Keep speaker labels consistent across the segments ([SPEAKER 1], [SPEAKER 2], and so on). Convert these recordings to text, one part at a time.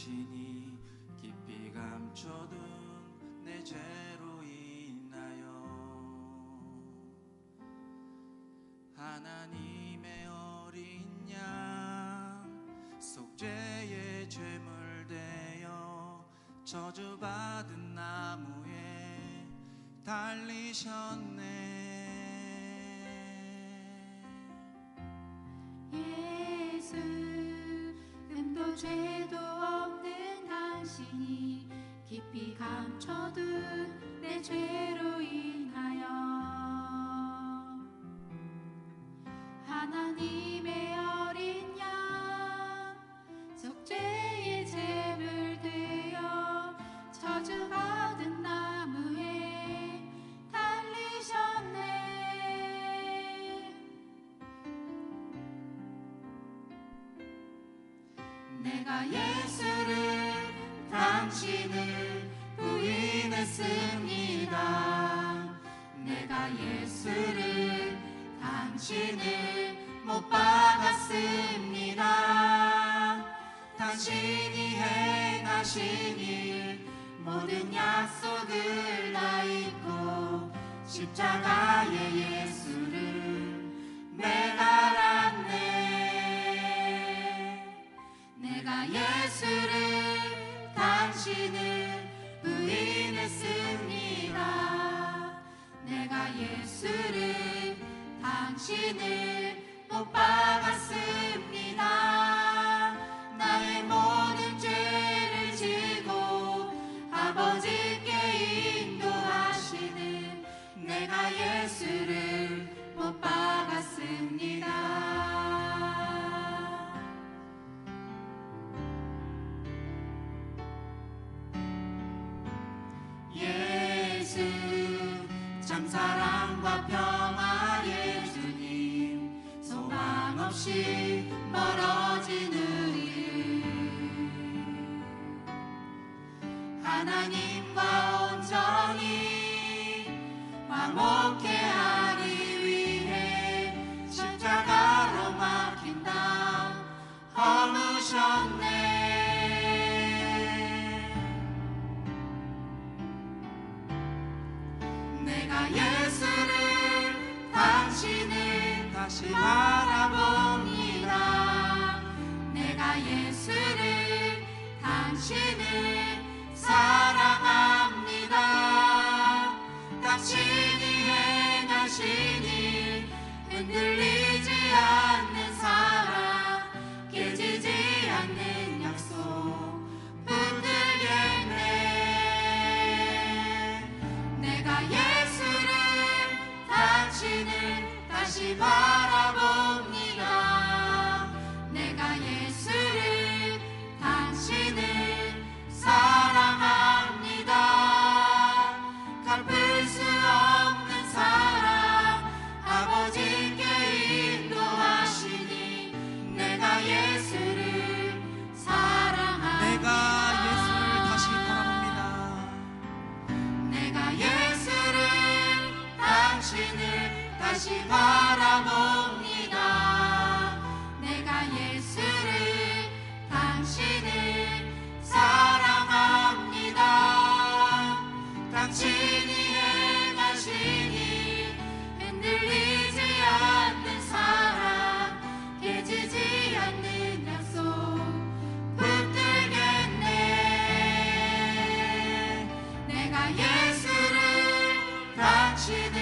[SPEAKER 1] 당신이 깊이 감춰둔 내 죄로 인하여 하나님의 어린 양 속죄의 죄물 되어 저주받은 나무에 달리셨네.
[SPEAKER 2] 예수 흠도 죄도 당신이 깊이 감춰둔 내 죄로 인하여 하나님의 어린 양 속죄의 제물 되어 저주받은 나무에 달리셨네. 내가 예수를 당신을 부인했습니다. 내가 예수를 당신을 못 박았습니다. 당신이 행하신 일 모든 약속을 다 잊고 십자가의 예수를 내가 알았네. 내가 예수를 부인했습니다. 내가 예수를 당신을 못 박았습니다. song now.
[SPEAKER 1] 다시
[SPEAKER 2] 바라봅니다. 내가 예수를 당신을 사랑합니다. 갚을 수 없는 사랑 아버지께 인도하시니 내가 예수를 사랑합니다.
[SPEAKER 1] 내가 예수를 다시 바라봅니다
[SPEAKER 2] 내가 예수를 당신을 다시 바라봅니다. 내가 예수를 당신을 사랑합니다. 당신이 행하신 일 흔들리지 않는 사랑 깨지지 않는 약속 붙들겠네. 내가 예수를 당신을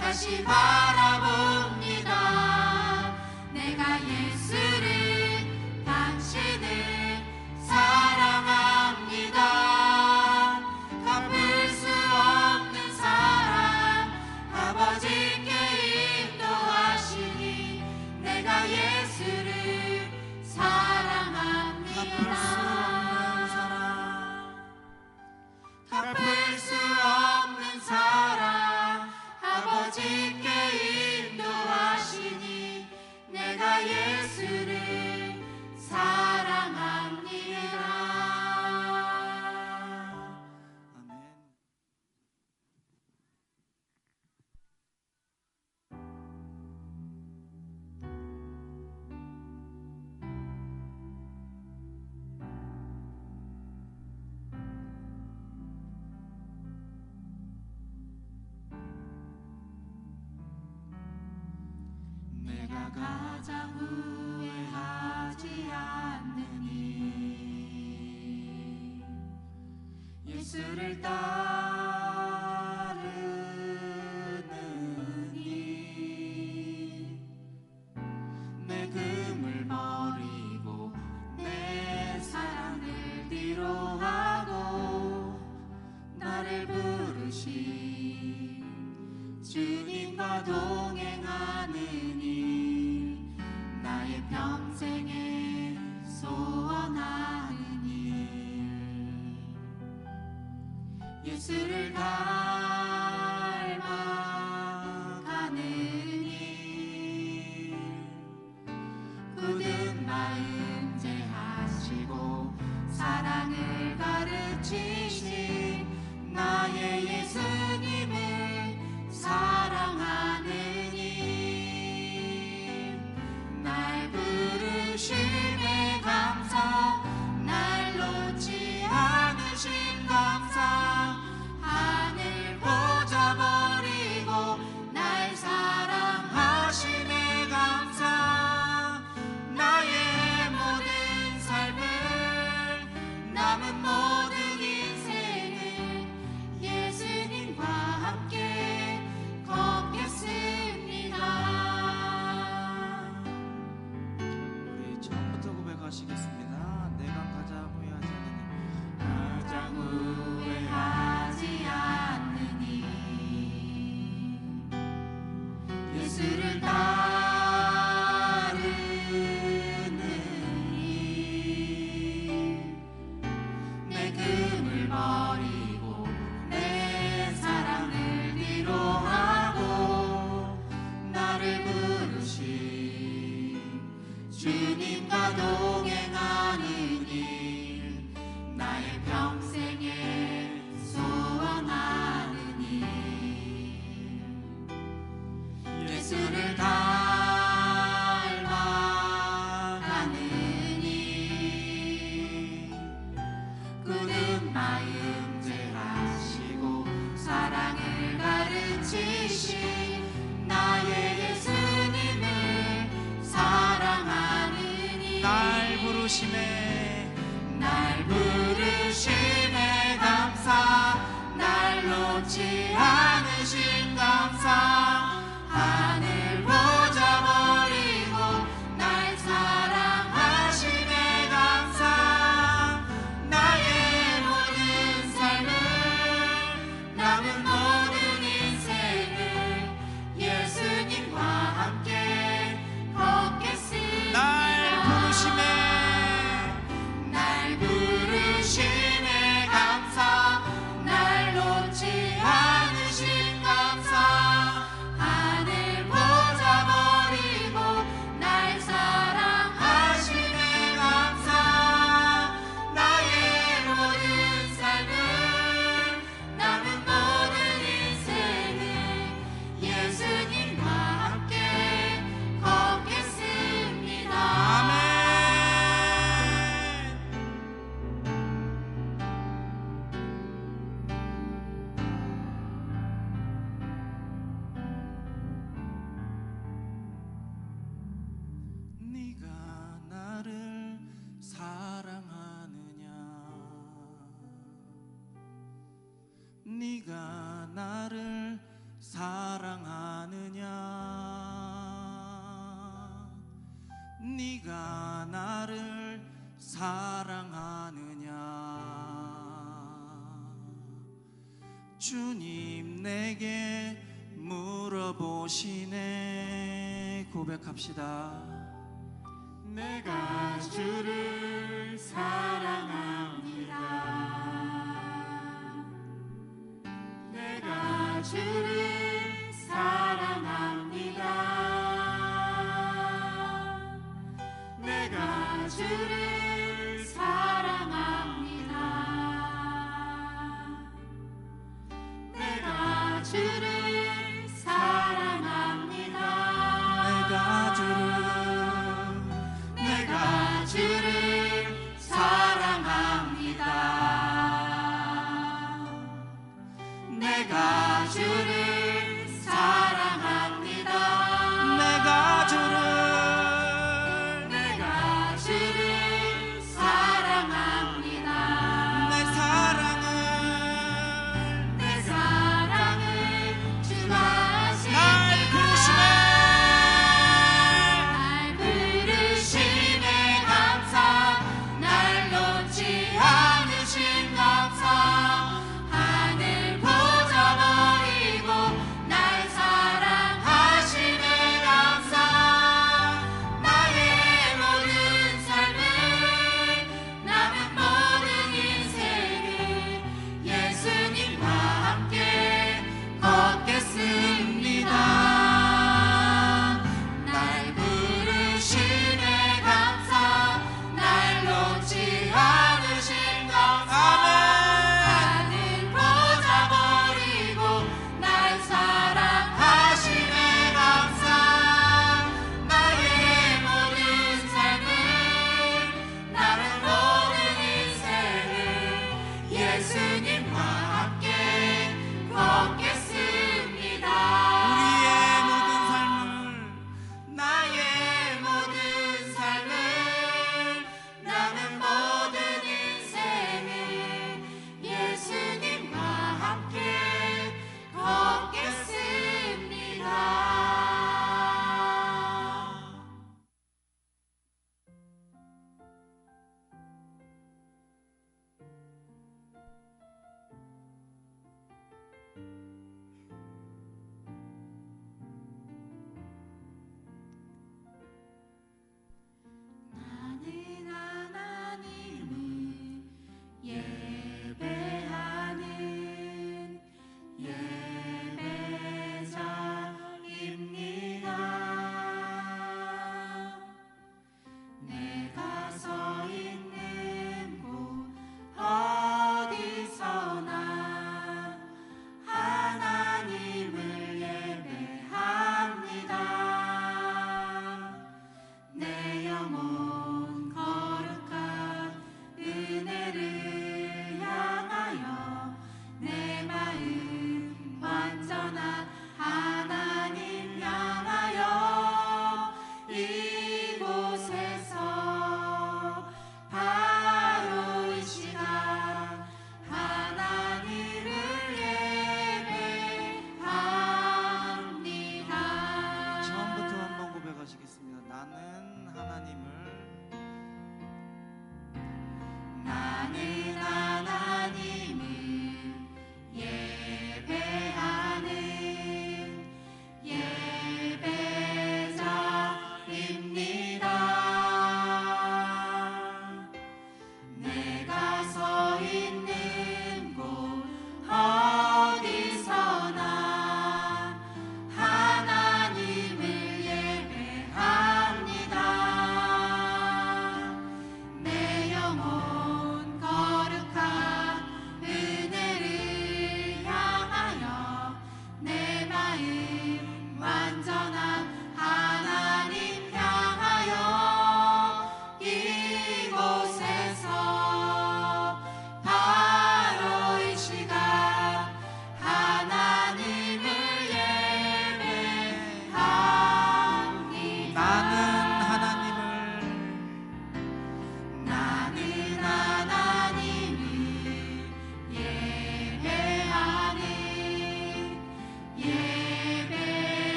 [SPEAKER 2] 다시 바 verdade. 뉴스를 닮 te 네가 나를
[SPEAKER 1] 사랑하느냐? 주님 내게 물어보시네.
[SPEAKER 2] 고백합시다. 내가
[SPEAKER 1] 주를 사랑합니다.
[SPEAKER 2] 내가
[SPEAKER 1] 주를 주를 사랑합니다. 내가 주를